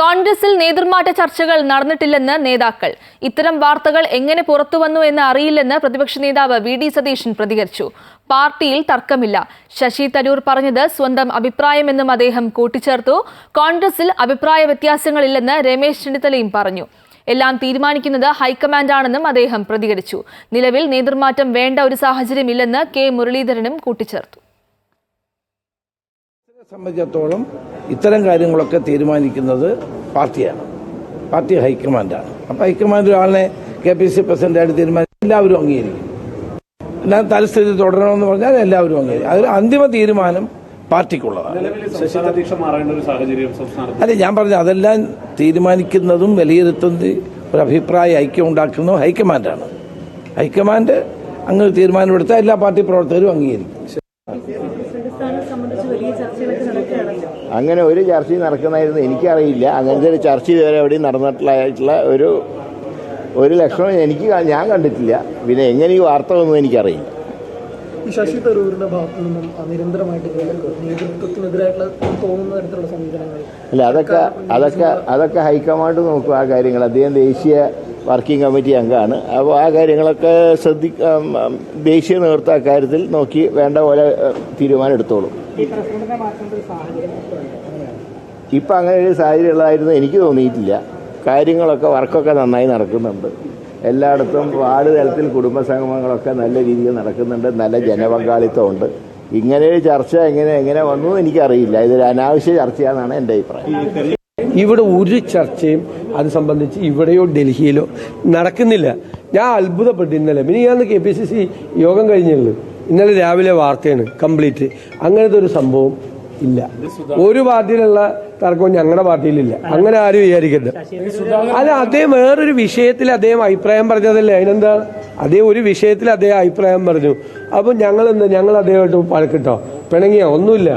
കോൺഗ്രസിൽ നേതൃമാറ്റ ചർച്ചകൾ നടന്നിട്ടില്ലെന്ന് നേതാക്കൾ. ഇത്തരം വാർത്തകൾ എങ്ങനെ പുറത്തുവന്നു എന്ന് അറിയില്ലെന്ന് പ്രതിപക്ഷ നേതാവ് വി ഡി സതീശൻ പ്രതികരിച്ചു. പാർട്ടിയിൽ തർക്കമില്ല. ശശി തരൂർ പറഞ്ഞത് സ്വന്തം അഭിപ്രായമെന്നും അദ്ദേഹം കൂട്ടിച്ചേർത്തു. കോൺഗ്രസിൽ അഭിപ്രായ വ്യത്യാസങ്ങളില്ലെന്ന് രമേശ് ചെന്നിത്തലയും പറഞ്ഞു. എല്ലാം തീരുമാനിക്കുന്നത് ഹൈക്കമാൻഡാണെന്നും അദ്ദേഹം പ്രതികരിച്ചു. നിലവിൽ നേതൃമാറ്റം വേണ്ട ഒരു സാഹചര്യമില്ലെന്ന് കെ മുരളീധരനും കൂട്ടിച്ചേർത്തു. സംബന്ധിച്ചിടത്തോളം ഇത്തരം കാര്യങ്ങളൊക്കെ തീരുമാനിക്കുന്നത് പാർട്ടിയാണ്. പാർട്ടി ഹൈക്കമാൻഡാണ്. അപ്പോൾ ഹൈക്കമാൻഡ് ഒരാളിനെ കെ പി സി പ്രസിഡന്റായിട്ട് തീരുമാനിക്കും എല്ലാവരും അംഗീകരിക്കും. എന്നാൽ തലസ്ഥിതി തുടരണമെന്ന് പറഞ്ഞാൽ എല്ലാവരും അംഗീകരിക്കും. അതിൽ അന്തിമ തീരുമാനം പാർട്ടിക്കുള്ളതാണ്. അല്ല ഞാൻ പറഞ്ഞു അതെല്ലാം തീരുമാനിക്കുന്നതും വിലയിരുത്തുന്ന ഒരു അഭിപ്രായ ഐക്യം ഉണ്ടാക്കുന്നതും ഹൈക്കമാൻഡാണ്. ഹൈക്കമാൻഡ് അങ്ങ് തീരുമാനമെടുത്താൽ എല്ലാ പാർട്ടി പ്രവർത്തകരും അംഗീകരിക്കും. അങ്ങനെ ഒരു ചർച്ചയും നടക്കുന്നതായിരുന്നു എനിക്കറിയില്ല. അങ്ങനത്തെ ഒരു ചർച്ച ഇതുവരെ എവിടെയും നടന്നിട്ടുള്ള ഒരു ഒരു ലക്ഷണം എനിക്ക് ഞാൻ കണ്ടിട്ടില്ല. പിന്നെ എങ്ങനെ ഈ വാർത്ത വന്നു എനിക്കറിയില്ല. ഈ ശശി തരൂരിന്റെ ഭാഗത്തു നിന്നും നിരന്തരമായിട്ട് നേതൃത്വത്തിനെതിരായിട്ടുള്ള തോന്നുന്ന തരത്തിലുള്ള സമീപനങ്ങൾ അല്ല അതൊക്കെ അതൊക്കെ അതൊക്കെ ഹൈക്കമാൻഡ് നോക്കും ആ കാര്യങ്ങൾ. അദ്ദേഹം ദേശീയ വർക്കിംഗ് കമ്മിറ്റി അംഗമാണ്. അപ്പോൾ ആ കാര്യങ്ങളൊക്കെ ശ്രദ്ധി ദേശീയ നേതൃത്വം അക്കാര്യത്തിൽ നോക്കി വേണ്ട പോലെ തീരുമാനം എടുത്തോളും. ഇപ്പം അങ്ങനെ ഒരു സാഹചര്യം ഉള്ളതായിരുന്നു എനിക്ക് തോന്നിയിട്ടില്ല. കാര്യങ്ങളൊക്കെ വർക്കൊക്കെ നന്നായി നടക്കുന്നുണ്ട്. എല്ലായിടത്തും വാർഡ് തലത്തിൽ കുടുംബസംഗമങ്ങളൊക്കെ നല്ല രീതിയിൽ നടക്കുന്നുണ്ട്. നല്ല ജനപങ്കാളിത്തമുണ്ട് ഇങ്ങനെ ഒരു ചർച്ച എങ്ങനെ എങ്ങനെ വന്നു എനിക്കറിയില്ല. ഇതൊരു അനാവശ്യ ചർച്ചയാണെന്നാണ് എന്റെ അഭിപ്രായം. ഇവിടെ ഒരു ചർച്ചയും അത് സംബന്ധിച്ച് ഇവിടെയോ ഡൽഹിയിലോ നടക്കുന്നില്ല. ഞാൻ അത്ഭുതപ്പെട്ടു ഇന്നലെ. പിന്നെ ഞാൻ കെ പി സി സി യോഗം കഴിഞ്ഞുള്ളൂ ഇന്നലെ രാവിലെ വാർത്തയാണ് കംപ്ലീറ്റ്. അങ്ങനത്തെ ഒരു സംഭവം ഇല്ല. ഒരു പാർട്ടിയിലുള്ള തർക്കവും ഞങ്ങളുടെ പാർട്ടിയിലില്ല. അങ്ങനെ ആരും വിചാരിക്കരുത്. അല്ല അദ്ദേഹം വേറൊരു വിഷയത്തിൽ അദ്ദേഹം അഭിപ്രായം പറഞ്ഞതല്ലേ? അതിനെന്താ? അദ്ദേഹം ഒരു വിഷയത്തിൽ അദ്ദേഹം അഭിപ്രായം പറഞ്ഞു. അപ്പൊ ഞങ്ങൾ എന്താ ഞങ്ങൾ അദ്ദേഹമായിട്ട് പഴക്കിട്ടോ? പിണങ്ങിയോ? ഒന്നുമില്ല.